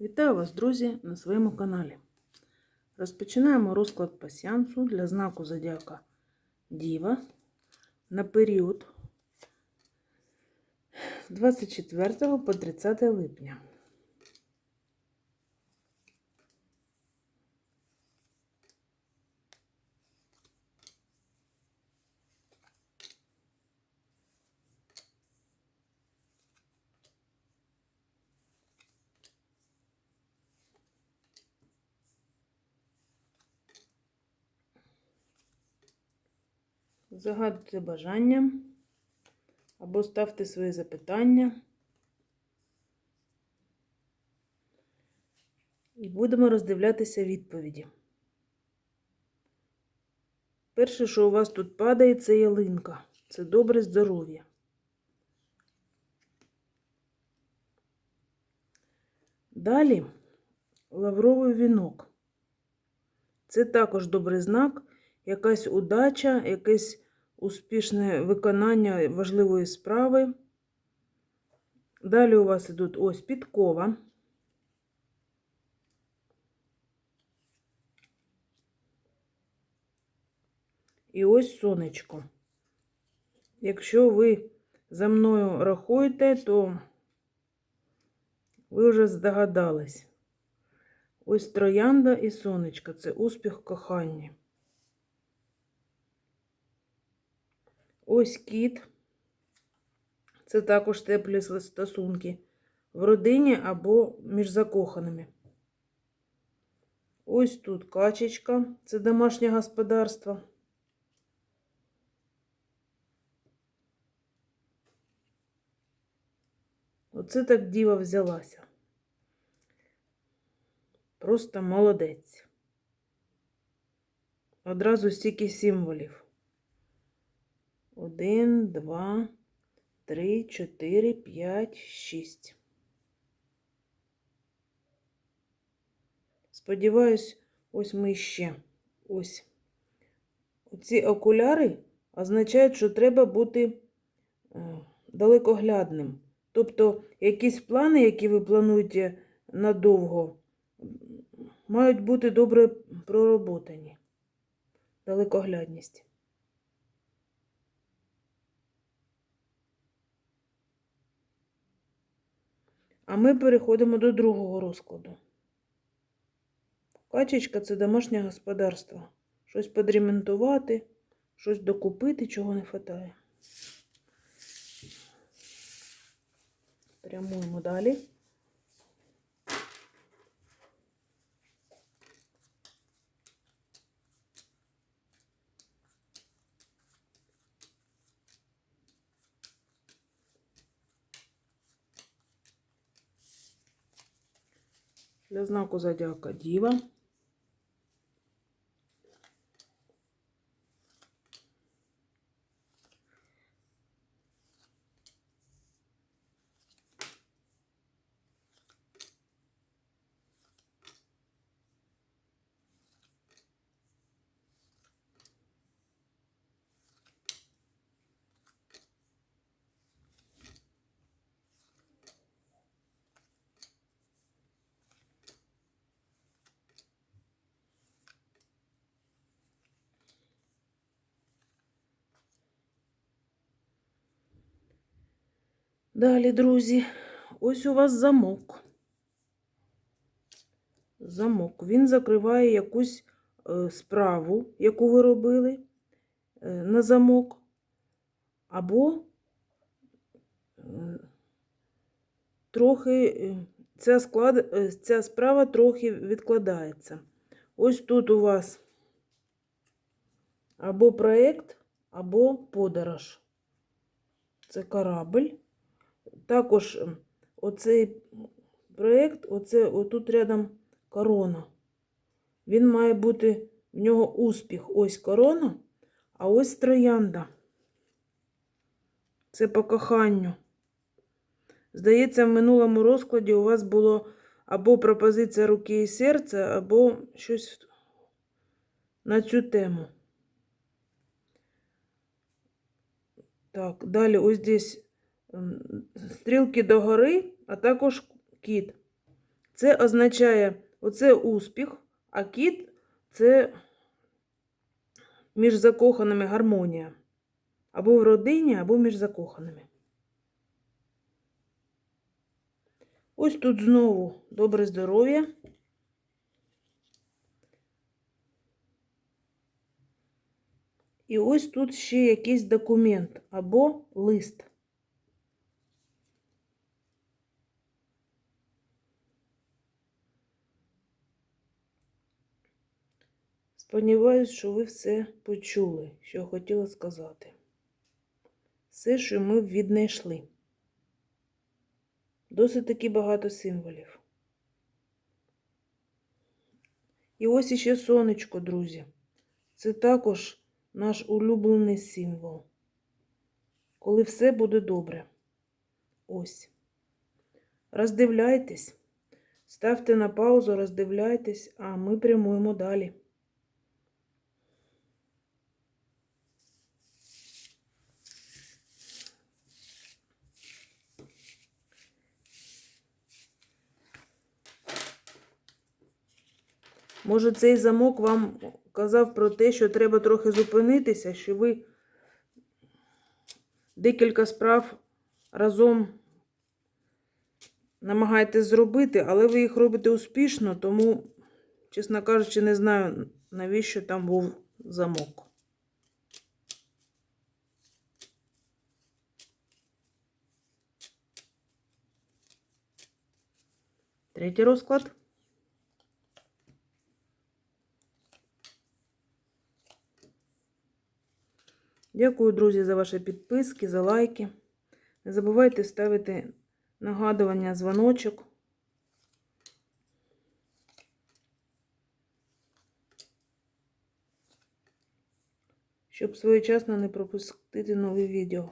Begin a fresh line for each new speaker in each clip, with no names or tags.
Вітаю вас, друзі, на своєму каналі. Розпочинаємо розклад пасіансу для знаку Зодіака Діва на період з 24 по 30 липня. Загадуйте бажання або ставте свої запитання. І будемо роздивлятися відповіді. Перше, що у вас тут падає, це ялинка. Це добре здоров'я. Далі лавровий вінок. Це також добрий знак, якась удача, якесь успішне виконання важливої справи. Далі у вас ідуть ось підкова. І ось сонечко. Якщо ви за мною рахуєте, то ви вже здогадались. Ось троянда і сонечко це успіх в Ось кіт. Це також теплі стосунки в родині або між закоханими. Ось тут качечка, це домашнє господарство. Оце так діва взялася. Просто молодець. Одразу стільки символів. Один, два, три, чотири, п'ять, шість. Сподіваюсь, ось ми ще. Ось. Ці окуляри означають, що треба бути е, далекоглядним. Тобто, якісь плани, які ви плануєте надовго, мають бути добре пророботані. Далекоглядність. А ми переходимо до другого розкладу. Качечка це домашнє господарство. Щось подремонтувати, щось докупити, чого не вистачає. Прямуємо далі. Знаку зодіака Діва. Далі, друзі, ось у вас замок. Замок. Він закриває якусь е, справу, яку ви робили е, на замок, або е, трохи ця, склад, ця справа трохи відкладається. Ось тут у вас або проєкт, або подорож. Це корабль. Також ем, оцей проєкт, оце отут рядом корона. Він має бути в нього успіх. Ось корона, а ось троянда. Це по коханню. Здається, в минулому розкладі у вас було або пропозиція руки і серця, або щось на цю тему. Так, далі ось здесь стрілки догори, а також кіт. Це означає оце успіх, а кіт це між закоханими гармонія. Або в родині, або між закоханими. Ось тут знову добре здоров'я. І ось тут ще якийсь документ або лист. Сподіваюсь, що ви все почули, що я хотіла сказати. Все, що ми віднайшли. Досить таки багато символів. І ось іще сонечко, друзі. Це також наш улюблений символ. Коли все буде добре. Ось. Роздивляйтесь, ставте на паузу, роздивляйтесь, а ми прямуємо далі. Може, цей замок вам казав про те, що треба трохи зупинитися, що ви декілька справ разом намагаєтесь зробити, але ви їх робите успішно, тому, чесно кажучи, не знаю, навіщо там був замок. Третій розклад. Дякую, друзі, за ваші підписки, за лайки. Не забувайте ставити нагадування, дзвоночок. Щоб своєчасно не пропустити нові відео.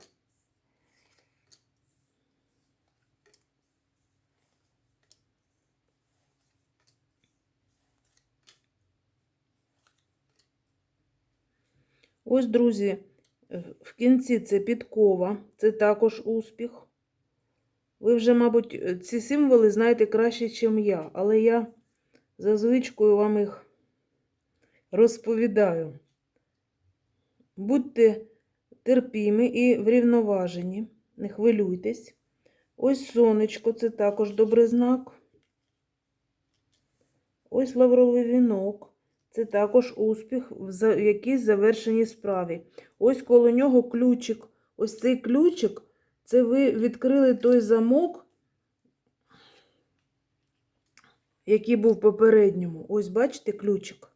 Ось, друзі, в кінці це підкова, це також успіх. Ви вже, мабуть, ці символи знаєте краще, ніж я, але я за звичкою вам їх розповідаю. Будьте терпімі і врівноважені, не хвилюйтесь. Ось сонечко, це також добрий знак. Ось лавровий вінок. Це також успіх в якійсь завершеній справі. Ось коло нього ключик. Ось цей ключик це ви відкрили той замок, який був попередньому. Ось, бачите, ключик.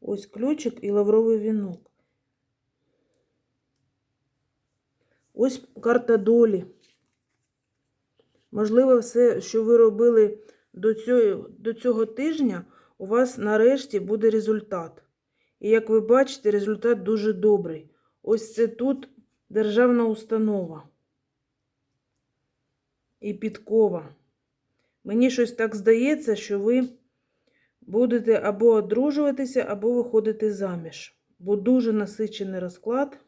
Ось ключик і лавровий вінок. Ось карта долі. Можливо, все, що ви робили до цього, до цього тижня, у вас нарешті буде результат. І як ви бачите, результат дуже добрий. Ось це тут державна установа і підкова. Мені щось так здається, що ви будете або одружуватися, або виходити заміж. Бо дуже насичений розклад.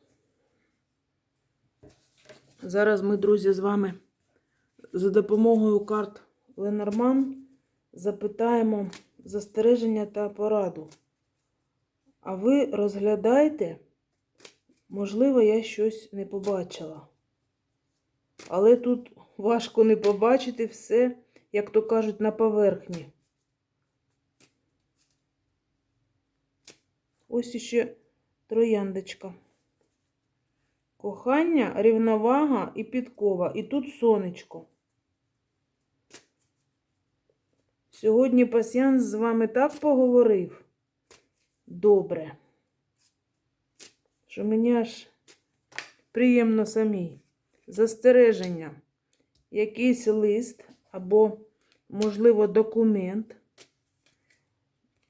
Зараз ми, друзі, з вами за допомогою карт Ленорман запитаємо застереження та пораду. А ви розглядаєте, можливо, я щось не побачила. Але тут важко не побачити все, як то кажуть, на поверхні. Ось іще трояндочка. Кохання, рівновага і підкова. І тут сонечко. Сьогодні пасіянс з вами так поговорив. Добре. Що мені аж приємно самій. Застереження. Якийсь лист або, можливо, документ.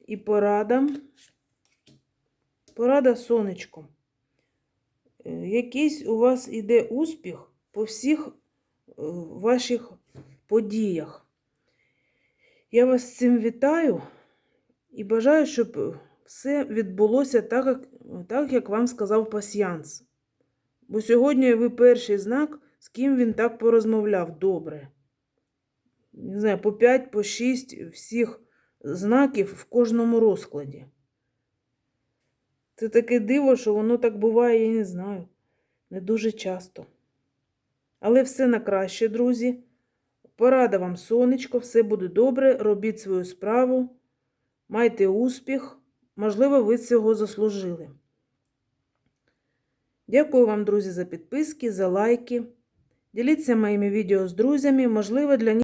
І порада. Порада сонечко. Е, якийсь у вас іде успіх по всіх е, ваших подіях. Я вас з цим вітаю і бажаю, щоб все відбулося так, як, так, як вам сказав пасіянс. Бо сьогодні ви перший знак, з ким він так порозмовляв добре. не знаю, по 5, по 6 всіх знаків в кожному розкладі. Це таке диво, що воно так буває, я не знаю. Не дуже часто. Але все на краще, друзі. Порада вам, сонечко, все буде добре. Робіть свою справу. Майте успіх. Можливо, ви цього заслужили. Дякую вам, друзі, за підписки, за лайки. Діліться моїми відео з друзями. Можливо, для них.